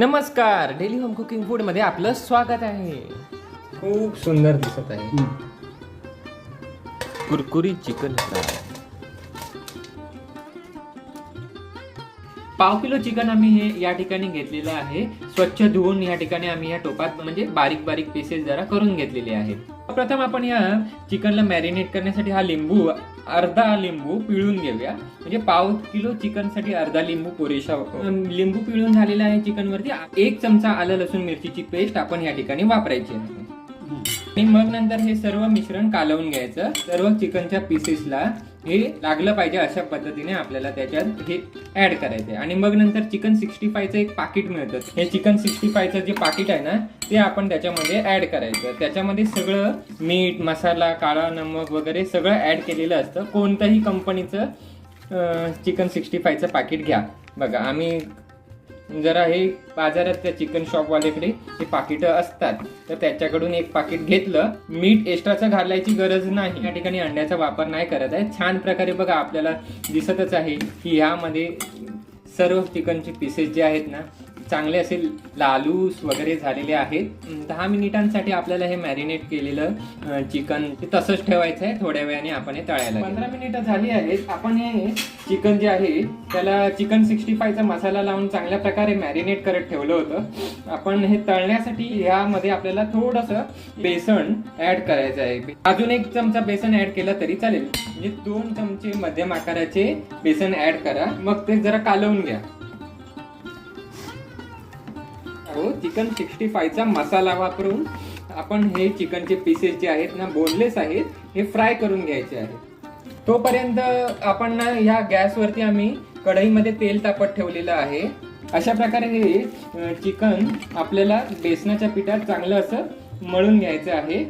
नमस्कार daily home cooking फूडमध्ये आपलं स्वागत आहे. खूप सुंदर दिसत आहे. कुरकुरी चिकन फ्राय पाव किलो चिकन आम्ही हे या ठिकाणी घेतलेलं आहे. स्वच्छ धुवून या ठिकाणी आम्ही या टोपात म्हणजे बारीक बारीक पीसेस जरा करून घेतलेले आहेत. प्रथम आपण या चिकनला मॅरिनेट करण्यासाठी हा लिंबू अर्धा लिंबू पिळून घेऊया. म्हणजे पाव किलो चिकनसाठी अर्धा लिंबू पुरेसा अं, लिंबू पिळून झालेला आहे चिकन वरती एक चमचा आलं लसूण मिरचीची पेस्ट आपण या ठिकाणी वापरायची आहे. आणि मग नंतर हे सर्व मिश्रण कालवून घ्यायचं. सर्व चिकनच्या पीसेसला हे लागलं पाहिजे अशा पद्धतीने आपल्याला त्याच्यात हे ऍड आहे आणि मग नंतर चिकन सिक्स्टी फायचं एक पाकिट मिळतं. हे चिकन सिक्स्टी फायचं जे पाकिट आहे ना ते आपण त्याच्यामध्ये ऍड करायचं. त्याच्यामध्ये सगळं मीठ मसाला काळा नमक वगैरे सगळं ऍड केलेलं असतं. कोणत्याही कंपनीचं चिकन सिक्स्टी फायचं पाकिट घ्या. बघा आम्ही जरा हे बाजारात त्या चिकन शॉपवाल्याकडे हे पाकिटं असतात. तर त्याच्याकडून एक पाकिट घेतलं. मीठ एक्स्ट्राचं घालायची गरज नाही. या ठिकाणी अंड्याचा वापर नाही करत आहे. छान प्रकारे बघा आपल्याला दिसतच आहे की ह्यामध्ये सर्व चिकनचे पीसेस जे आहेत ना चांगले असे लालूस वगैरे झालेले आहेत. दहा मिनिटांसाठी आपल्याला हे मॅरिनेट केलेलं चिकन तसंच ठेवायचं आहे. थोड्या वेळाने आपण हे तळायला पंधरा मिनिटं झाली आहेत. आपण हे चिकन जे आहे त्याला चिकन सिक्स्टी फायचा मसाला लावून चांगल्या प्रकारे मॅरिनेट करत ठेवलं होतं. आपण हे तळण्यासाठी यामध्ये आपल्याला थोडंसं बेसन ऍड करायचं आहे. अजून एक चमचा बेसन ऍड केला तरी चालेल. म्हणजे दोन चमचे मध्यम आकाराचे बेसन ऍड करा. मग ते जरा कालवून घ्या. चिकन सिक्स्टी फायचा मसाला वापरून आपण हे चिकनचे पीसेस जे आहेत ना बोनलेस आहेत हे फ्राय करून घ्यायचे आहेत. तोपर्यंत आपण ना ह्या गॅसवरती आम्ही कढईमध्ये तेल तापत ठेवलेलं आहे. अशा प्रकारे हे चिकन आपल्याला बेसनाच्या पिठात चांगलं असं मळून घ्यायचं आहे.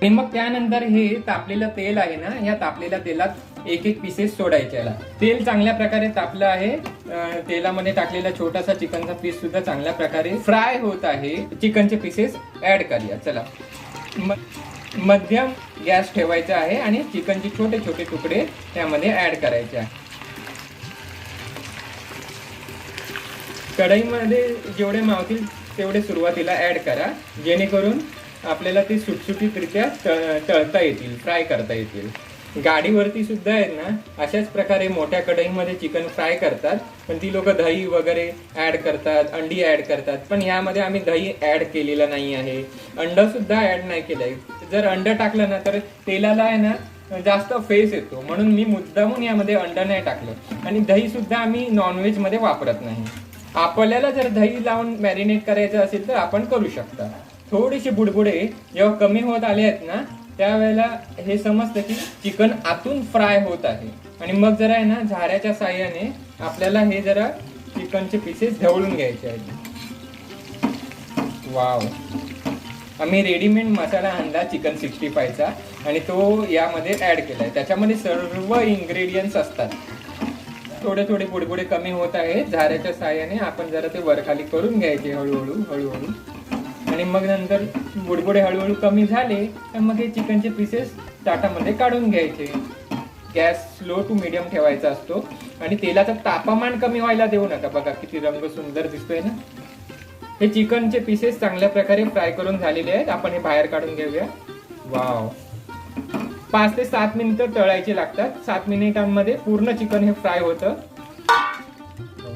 आणि मग त्यानंतर हे तापलेलं तेल आहे ना या तापलेल्या तेलात एक एक पीसेस सोडायचे याला. तेल चांगल्या प्रकारे तापलं आहे. तेलामध्ये टाकलेला छोटासा चिकनचा पीस सुद्धा चांगल्या प्रकारे फ्राय होत आहे. चिकनचे पीसेस ऍड करूया. चला. म- मध्यम गॅस ठेवायचा आहे आणि चिकनचे छोटे छोटे तुकडे त्यामध्ये ऍड करायचे आहे. कढईमध्ये जेवढे मावतील तेवढे सुरुवातीला ऍड करा. जेणेकरून आपल्याला ते सुटसुटीतरित्या तळ- तळता येतील फ्राय करता येतील. गाडीवरती सुद्धा आहेत ना अशाच प्रकारे मोठ्या कढईमध्ये चिकन फ्राय करतात. पण ती लोक दही वगैरे ऍड करतात अंडी ऍड करतात. पण यामध्ये आम्ही दही ऍड केलेलं नाही आहे. अंडंसुद्धा सुद्धा ऍड नाही आहे जर अंडं टाकलं ना तर तेलाला आहे ना जास्त फेस येतो. म्हणून मी मुद्दामून यामध्ये अंड नाही टाकलं. आणि दही सुद्धा आम्ही नॉनव्हेजमध्ये वापरत नाही. आपल्याला जर दही लावून मॅरिनेट करायचं असेल तर आपण करू शकता. थोडीशी बुडबुडे जेव्हा कमी होत आले आहेत ना त्यावेळेला हे समजतं की चिकन आतून फ्राय होत आहे. आणि मग जरा आहे ना झाऱ्याच्या साह्याने आपल्याला हे जरा चिकनचे पीसेस ढवळून घ्यायचे आहेत. वाव आम्ही रेडीमेड मसाला आणला चिकन सिक्स्टी फायचा आणि तो यामध्ये ॲड केला आहे त्याच्यामध्ये सर्व इन्ग्रेडियंट्स असतात. थोडे थोडे बुडबुडे कमी होत आहेत. झाऱ्याच्या साह्याने आपण जरा ते वरखाली करून घ्यायचे हळूहळू हळूहळू. आणि मग नंतर बुडबुडे हळूहळू कमी झाले तर मग हे चिकनचे पीसेस ताटामध्ये काढून घ्यायचे. गॅस स्लो टू मिडियम ठेवायचा असतो. आणि तेलाचं तापमान कमी व्हायला देऊ नका. बघा किती रंग सुंदर दिसतोय ना? हे चिकनचे पीसेस चांगल्या प्रकारे फ्राय करून झालेले आहेत. आपण हे बाहेर काढून घेऊया. वाव पाच ते सात मिनिटं तळायचे लागतात. सात मिनिटांमध्ये पूर्ण चिकन हे फ्राय होतं.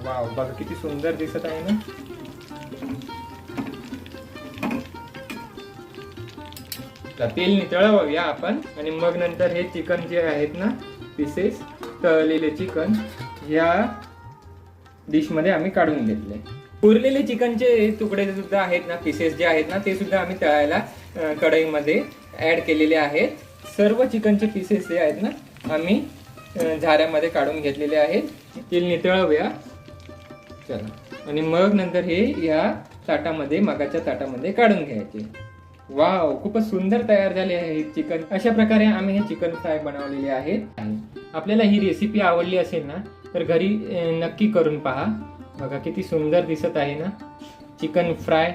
वाव बघा किती सुंदर दिसत आहे ना? तेल नितळवूया आपण. आणि मग नंतर हे चिकन जे आहेत ना पीसेस तळलेले चिकन ह्या डिशमध्ये आम्ही काढून घेतले. उरलेले चिकनचे तुकडे सुद्धा आहेत ना पीसेस जे आहेत ना ते सुद्धा आम्ही तळायला कढईमध्ये ॲड केलेले आहेत. सर्व चिकनचे पीसेस जे आहेत ना आम्ही झाऱ्यामध्ये काढून घेतलेले आहेत. तेल नितळवूया चला. आणि मग नंतर हे या ताटामध्ये मगाच्या ताटामध्ये काढून घ्यायचे. वाव खूपच सुंदर तयार झाले आहे चिकन. अशा प्रकारे आम्ही हे चिकन फ्राय बनवलेले आहेत. आपल्याला ही रेसिपी आवडली असेल ना तर घरी नक्की करून पहा. बघा किती सुंदर दिसत आहे ना चिकन फ्राय.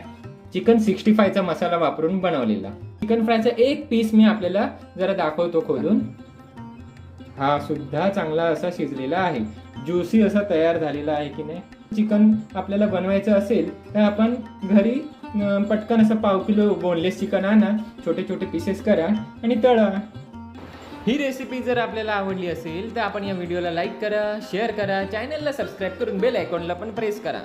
चिकन सिक्स्टी फायचा मसाला वापरून बनवलेला. चिकन फ्रायचा एक पीस मी आपल्याला जरा दाखवतो खोलून. हा सुद्धा चांगला असा शिजलेला आहे. ज्युसी असा तयार झालेला आहे की नाही? चिकन आपल्याला बनवायचं असेल तर आपण घरी पटकन असं पाव किलो बोनलेस चिकन आणा छोटे छोटे पीसेस करा आणि तळा. ही रेसिपी जर आपल्याला आवडली असेल तर आपण या व्हिडिओला लाईक करा शेअर करा चॅनलला सबस्क्राईब करून बेल आयकॉनला पण प्रेस करा.